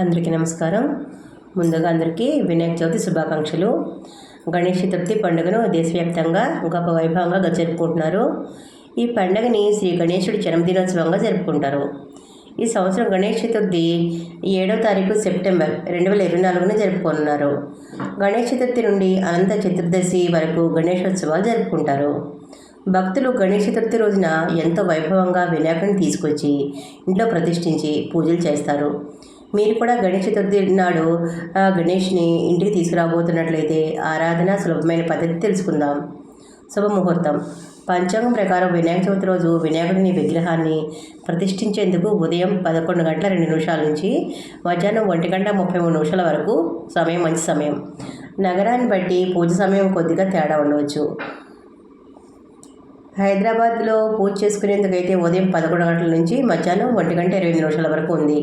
అందరికీ నమస్కారం. ముందుగా అందరికీ వినాయక చవితి శుభాకాంక్షలు. గణేష్ చతుర్థి పండుగను దేశవ్యాప్తంగా గొప్ప వైభవంగా జరుపుకుంటున్నారు. ఈ పండుగని శ్రీ గణేశుడి జన్మదినోత్సవంగా జరుపుకుంటారు. ఈ సంవత్సరం గణేష్ చతుర్థి ఏడో తారీఖు సెప్టెంబర్ రెండు వేల ఇరవై నాలుగున జరుపుకున్నారు గణేష్ చతుర్థి నుండి అనంత చతుర్దశి వరకు గణేశోత్సవాలు జరుపుకుంటారు. భక్తులు గణేష్ చతుర్థి రోజున ఎంతో వైభవంగా వినాయకుడిని తీసుకొచ్చి ఇంట్లో ప్రతిష్ఠించి పూజలు చేస్తారు. మీరు కూడా గణేష్ చతుర్థి నాడు గణేష్ని ఇంటికి తీసుకురాబోతున్నట్లయితే ఆరాధన సులభమైన పద్ధతి తెలుసుకుందాం. శుభముహూర్తం. పంచాంగం ప్రకారం వినాయక చవితి రోజు వినాయకుడిని విగ్రహాన్ని ప్రతిష్ఠించేందుకు ఉదయం పదకొండు గంటల రెండు నిమిషాల నుంచి మధ్యాహ్నం ఒంటి గంట ముప్పై మూడు నిమిషాల వరకు సమయం మంచి సమయం. నగరాన్ని బట్టి పూజ సమయం కొద్దిగా తేడా ఉండవచ్చు. హైదరాబాద్లో పూజ చేసుకునేందుకైతే ఉదయం పదకొండు గంటల నుంచి మధ్యాహ్నం ఒంటి గంట ఇరవై నిమిషాల వరకు ఉంది.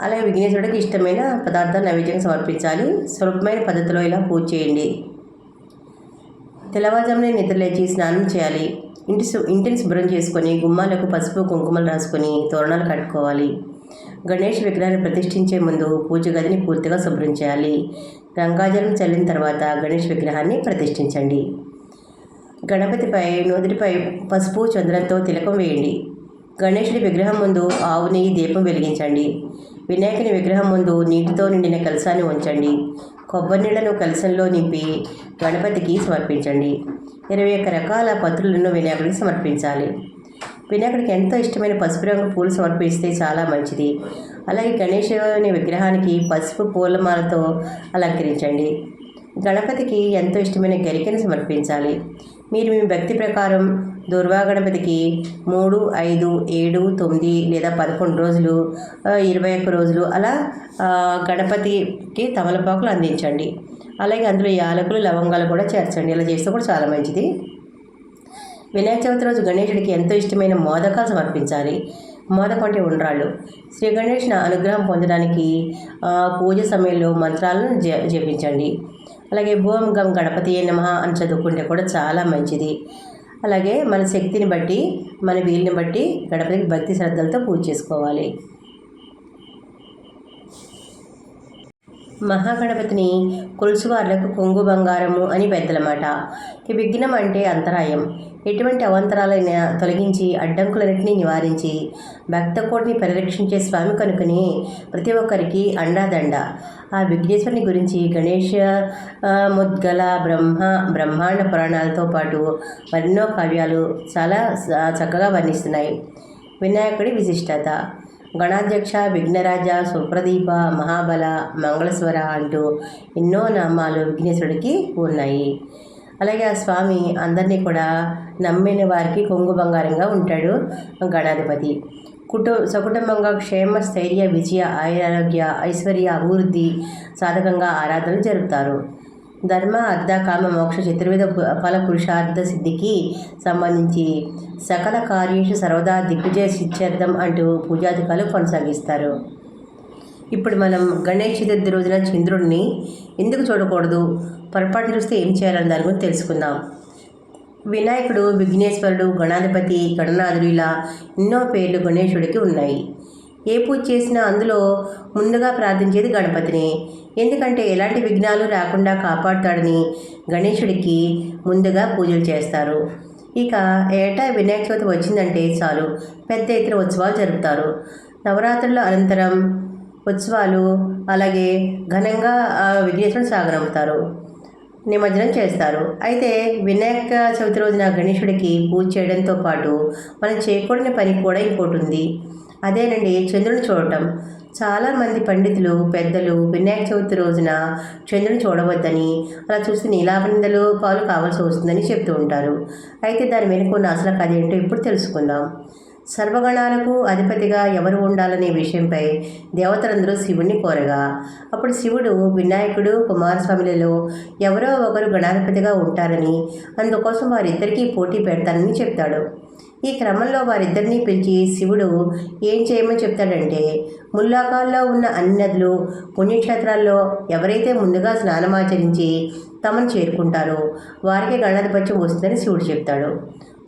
అలాగే విఘ్నేశ్వరుడికి ఇష్టమైన పదార్థాలు నైవేద్యంగా సమర్పించాలి. సులభమైన పద్ధతిలో ఇలా పూజ చేయండి. తెల్లవారుజామునే నిద్రలేచి స్నానం చేయాలి. ఇంటి ఇంటిని శుభ్రం చేసుకొని గుమ్మాలకు పసుపు కుంకుమలు రాసుకొని తోరణాలు కట్టుకోవాలి. గణేష్ విగ్రహాన్ని ప్రతిష్ఠించే ముందు పూజ గదిని పూర్తిగా శుభ్రం చేయాలి. గంగాజలం చల్లిన తర్వాత గణేష్ విగ్రహాన్ని ప్రతిష్ఠించండి. గణపతిపై నూదుటిపై పసుపు చంద్రంతో తిలకం వేయండి. గణేషుడి విగ్రహం ముందు ఆవు నెయ్యి దీపం వెలిగించండి. వినాయకుని విగ్రహం ముందు నీటితో నిండిన కలశాన్ని ఉంచండి. కొబ్బరి నీళ్ళను కలశంలో నింపి గణపతికి సమర్పించండి. ఇరవై ఒక్క రకాల పత్రులను వినాయకుడికి సమర్పించాలి. వినాయకుడికి ఎంతో ఇష్టమైన పసుపు రంగు పూలు సమర్పిస్తే చాలా మంచిది. అలాగే గణేశుని విగ్రహానికి పసుపు పూలమాలతో అలంకరించండి. గణపతికి ఎంతో ఇష్టమైన గరికను సమర్పించాలి. మీరు మీ భక్తి ప్రకారం దుర్వా గణపతికి మూడు ఐదు ఏడు తొమ్మిది లేదా పదకొండు రోజులు ఇరవై ఒక్క రోజులు అలా గణపతికి తమలపాకులు అందించండి. అలాగే అందులో యాలకులు లవంగాలు కూడా చేర్చండి. ఇలా చేస్తే కూడా చాలా మంచిది. వినాయక చవితి రోజు గణేశుడికి ఎంతో ఇష్టమైన మోదకాలు సమర్పించాలి. మోదకం అంటే ఉండ్రాళ్ళు. శ్రీ గణేషుని అనుగ్రహం పొందడానికి పూజ సమయంలో మంత్రాలను జ జపించండి. అలాగే భూమి గం గణపతి నమ అని చదువుకుంటే కూడా చాలా మంచిది. అలాగే మన శక్తిని బట్టి మన వీలుని బట్టి గణపతికి భక్తి శ్రద్ధలతో పూజ చేసుకోవాలి. మహాగణపతిని కొలుసువార్లకు కొంగు బంగారము అని పెద్దల మాట ఈ విఘ్నం అంటే అంతరాయం. ఎటువంటి అవంతరాలైన తొలగించి అడ్డంకులన్నింటినీ నివారించి భక్తకోటిని పరిరక్షించే స్వామి కనుకని ప్రతి ఒక్కరికి అండాదండ. ఆ విఘ్నేశ్వరుని గురించి గణేష ముద్గల బ్రహ్మ బ్రహ్మాండ పురాణాలతో పాటు మరెన్నో కావ్యాలు చాలా చక్కగా వర్ణిస్తున్నాయి. వినాయకుడి విశిష్టత. గణాధ్యక్ష విఘ్నరాజ సుప్రదీప మహాబల మంగళస్వర అంటూ ఎన్నో నామాలు విఘ్నేశ్వరుడికి ఉన్నాయి. అలాగే ఆ స్వామి అందరినీ కూడా నమ్మిన వారికి కొంగు బంగారంగా ఉంటాడు గణాధిపతి. కుటు సకుటుంబంగా క్షేమ స్థైర్య విజయ ఆరోగ్య ఐశ్వర్య అభివృద్ధి సాధకంగా ఆరాధనలు జరుపుతారు. ధర్మ అర్ధ కామ మోక్ష చతుర్విధ ఫల పురుషార్థ సిద్ధికి సంబంధించి సకల కార్యేషు సర్వదా దిగ్విజయ సిద్ధ్యర్థం అంటూ పూజాధికారులు కొనసాగిస్తారు. ఇప్పుడు మనం గణేష్ చతుర్థి రోజున చంద్రుడిని ఎందుకు చూడకూడదు? పొరపాటు చూస్తే ఏం చేయాలని దాని గురించి తెలుసుకుందాం. వినాయకుడు విఘ్నేశ్వరుడు గణాధిపతి గణనాథుడు ఇలా ఎన్నో పేర్లు గణేశుడికి ఉన్నాయి. ఏ పూజ చేసినా అందులో ముందుగా ప్రార్థించేది గణపతిని. ఎందుకంటే ఎలాంటి విఘ్నాలు రాకుండా కాపాడుతాడని గణేశుడికి ముందుగా పూజలు చేస్తారు. ఇక ఏటా వినాయక చవితి వచ్చిందంటే చాలు. పెద్ద ఎత్తున ఉత్సవాలు జరుపుతారు. నవరాత్రుల అనంతరం ఉత్సవాలు అలాగే ఘనంగా ఆ విఘ్నేశ్వరుని సాగనంపుతారు. నిమజ్జనం చేస్తారు. అయితే వినాయక చవితి రోజున గణేశుడికి పూజ చేయడంతో పాటు మనం చేయకూడని పని కూడా ఇంకోటి ఉంది. అదేనండి చంద్రుని చూడటం. చాలామంది పండితులు పెద్దలు వినాయక చవితి రోజున చంద్రుని చూడవద్దని అలా చూసి నీలాబందలు పాలు కావాల్సి వస్తుందని చెప్తూ ఉంటారు. అయితే దాని వెనుక ఉన్న అసలు కథ ఏంటో ఇప్పుడు తెలుసుకుందాం. సర్వగణాలకు అధిపతిగా ఎవరు ఉండాలనే విషయంపై దేవతలందరూ శివుణ్ణి కోరగా అప్పుడు శివుడు వినాయకుడు కుమారస్వామిలలో ఎవరో ఒకరు గణాధిపతిగా ఉంటారని అందుకోసం వారిద్దరికీ పోటీ పెడతానని చెప్తాడు. ఈ క్రమంలో వారిద్దరినీ పిలిచి శివుడు ఏం చేయమని చెప్తాడంటే ముల్లాకాల్లో ఉన్న అన్ని నదులు పుణ్యక్షేత్రాల్లో ఎవరైతే ముందుగా స్నానమాచరించి తమను చేరుకుంటారో వారికి గణాధిపత్యం వస్తుందని శివుడు చెప్తాడు.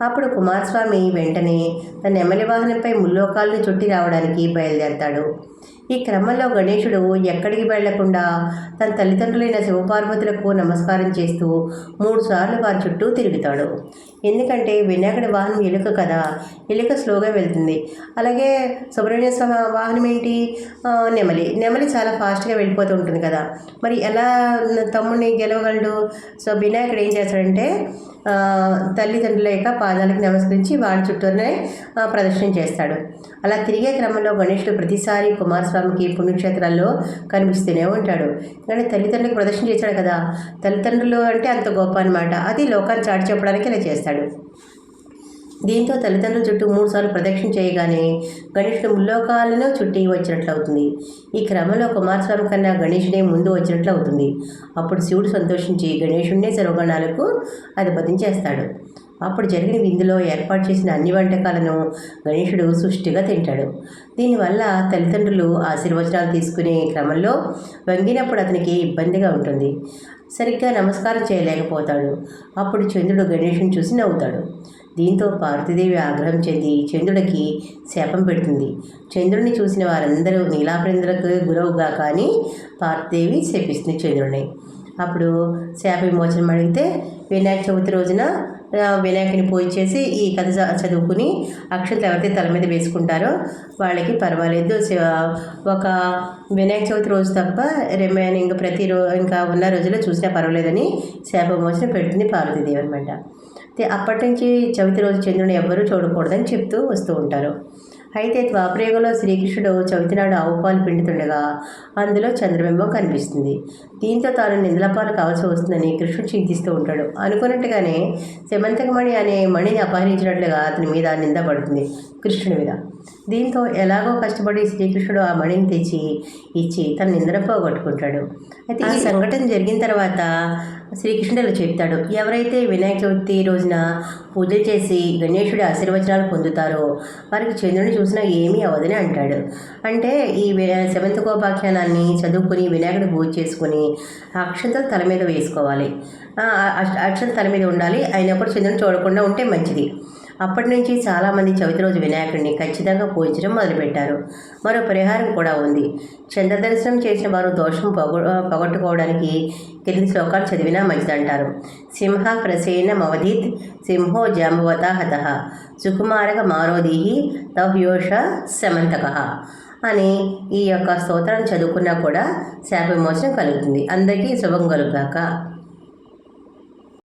అప్పుడు కుమారస్వామి వెంటనే తన నెమలి వాహనంపై ముల్లోకాలను చుట్టి రావడానికి బయలుదేరతాడు. ఈ క్రమంలో గణేశుడు ఎక్కడికి వెళ్ళకుండా తన తల్లిదండ్రులైన శివపార్వతులకు నమస్కారం చేస్తూ మూడు సార్లు వారి చుట్టూ తిరుగుతాడు. ఎందుకంటే వినాయకుడి వాహనం ఎలుక కదా ఎలుక స్లోగా వెళ్తుంది. అలాగే సుబ్రహ్మణ్య స్వామి వాహనం ఏంటి? నెమలి. నెమలి చాలా ఫాస్ట్గా వెళ్ళిపోతూ ఉంటుంది కదా. మరి ఎలా తమ్ముడిని గెలవగలడు? సో వినాయకుడు ఏం చేస్తాడంటే తల్లిదండ్రుల యొక్క పాదాలకు నమస్కరించి వారి చుట్టూనే ప్రదర్శన చేస్తాడు. అలా తిరిగే క్రమంలో గణేషుడు ప్రతిసారి కుమారస్వామికి పుణ్యక్షేత్రాల్లో కనిపిస్తూనే ఉంటాడు. కానీ తల్లిదండ్రులకు ప్రదర్శన చేశాడు కదా. తల్లిదండ్రులు అంటే అంత గొప్ప అనమాట అది లోకాన్ని చాటి చెప్పడానికి ఇలా చేస్తాడు. దీంతో తల్లిదండ్రుల చుట్టూ మూడుసార్లు ప్రదక్షిణ చేయగానే గణేషుడు ముల్లోకాలను చుట్టి వచ్చినట్లు అవుతుంది ఈ క్రమంలో కుమారస్వామి కన్నా గణేషుడే ముందు వచ్చినట్లు అవుతుంది అప్పుడు శివుడు సంతోషించి గణేషుడినే సర్వగణాలకు అధిపతం చేస్తాడు. అప్పుడు జరిగిన విందులో ఏర్పాటు చేసిన అన్ని వంటకాలను గణేషుడు సుష్టిగా తింటాడు. దీనివల్ల తల్లిదండ్రులు ఆశీర్వచనాలు తీసుకునే క్రమంలో వంగినప్పుడు అతనికి ఇబ్బందిగా ఉంటుంది. సరిగ్గా నమస్కారం చేయలేకపోతాడు. అప్పుడు చంద్రుడు గణేషుని చూసి నవ్వుతాడు. దీంతో పార్వతీదేవి ఆగ్రహం చెంది చంద్రుడికి శాపం పెడుతుంది. చంద్రుడిని చూసిన వారందరూ నీలాపరేంద్రకు గురవుగా కానీ పార్వతీదేవి శపిస్తుంది చంద్రుడిని. అప్పుడు శాప విమోచనం అడిగితే వినాయక చవితి రోజున వినాయకుని పూజ చేసి ఈ కథ చదువుకుని అక్షతలు ఎవరైతే తల మీద వేసుకుంటారో వాళ్ళకి పర్వాలేదు. శివ- ఒక వినాయక చవితి రోజు తప్ప రిమైనింగ్ ప్రతి రో ఇంకా ఉన్న రోజుల్లో చూసినా పర్వాలేదని శాపమోచన పెడుతుంది పార్వతీదేవి అనమాట అయితే అప్పటి నుంచి చవితి రోజు చంద్రుని ఎవ్వరూ చూడకూడదని చెప్తూ వస్తూ ఉంటారు. అయితే ద్వాపరయుగంలో శ్రీకృష్ణుడు చవితినాడు ఆవుపాలు ఆవు పాలు పిండుతుండగా అందులో చంద్రబింబం కనిపిస్తుంది. దీంతో తాను నిందలపాలు కావాల్సి వస్తుందని కృష్ణుడు చింతిస్తూ ఉంటాడు. అనుకున్నట్టుగానే శమంతకమణి అనే మణిని అపహరించినట్లుగా అతని మీద నింద పడుతుంది కృష్ణుడి మీద. దీంతో ఎలాగో కష్టపడి శ్రీకృష్ణుడు ఆ మణిని తెచ్చి ఇచ్చి తన నిందన పోగొట్టుకుంటాడు. అయితే ఈ సంఘటన జరిగిన తర్వాత శ్రీకృష్ణుడు చెప్తాడు ఎవరైతే వినాయక చవితి రోజున పూజలు చేసి గణేశుడి ఆశీర్వచనాలు పొందుతారో వారికి చంద్రుని చూసినా ఏమీ అవదని అంటాడు. అంటే ఈ శమంతకోపాఖ్యానాన్ని చదువుకుని వినాయకుడి పూజ చేసుకుని అక్షంతలు తల మీద వేసుకోవాలి. ఆ, అక్ష- అక్షంతలు తల మీద ఉండాలి. అయినప్పుడు చంద్రుని చూడకుండా ఉంటే మంచిది. అప్పటి నుంచి చాలామంది చవితి రోజు వినాయకుడిని ఖచ్చితంగా పూజించడం మొదలుపెట్టారు. మరో పరిహారం కూడా ఉంది. చంద్రదర్శనం చేసిన వారు దోషం పొగ పొగట్టుకోవడానికి కింది శ్లోకాలు చదివినా మంచిదంటారు. సింహ ప్రసేన మవధీత్ సింహో జాంబవత హత సుకుమారక మారోదీహి తహ్యోష శమంతక అని ఈ యొక్క స్తోత్రాన్ని చదువుకున్నా కూడా శాప విమోచనం కలుగుతుంది. అందరికీ శుభం కలుగాక.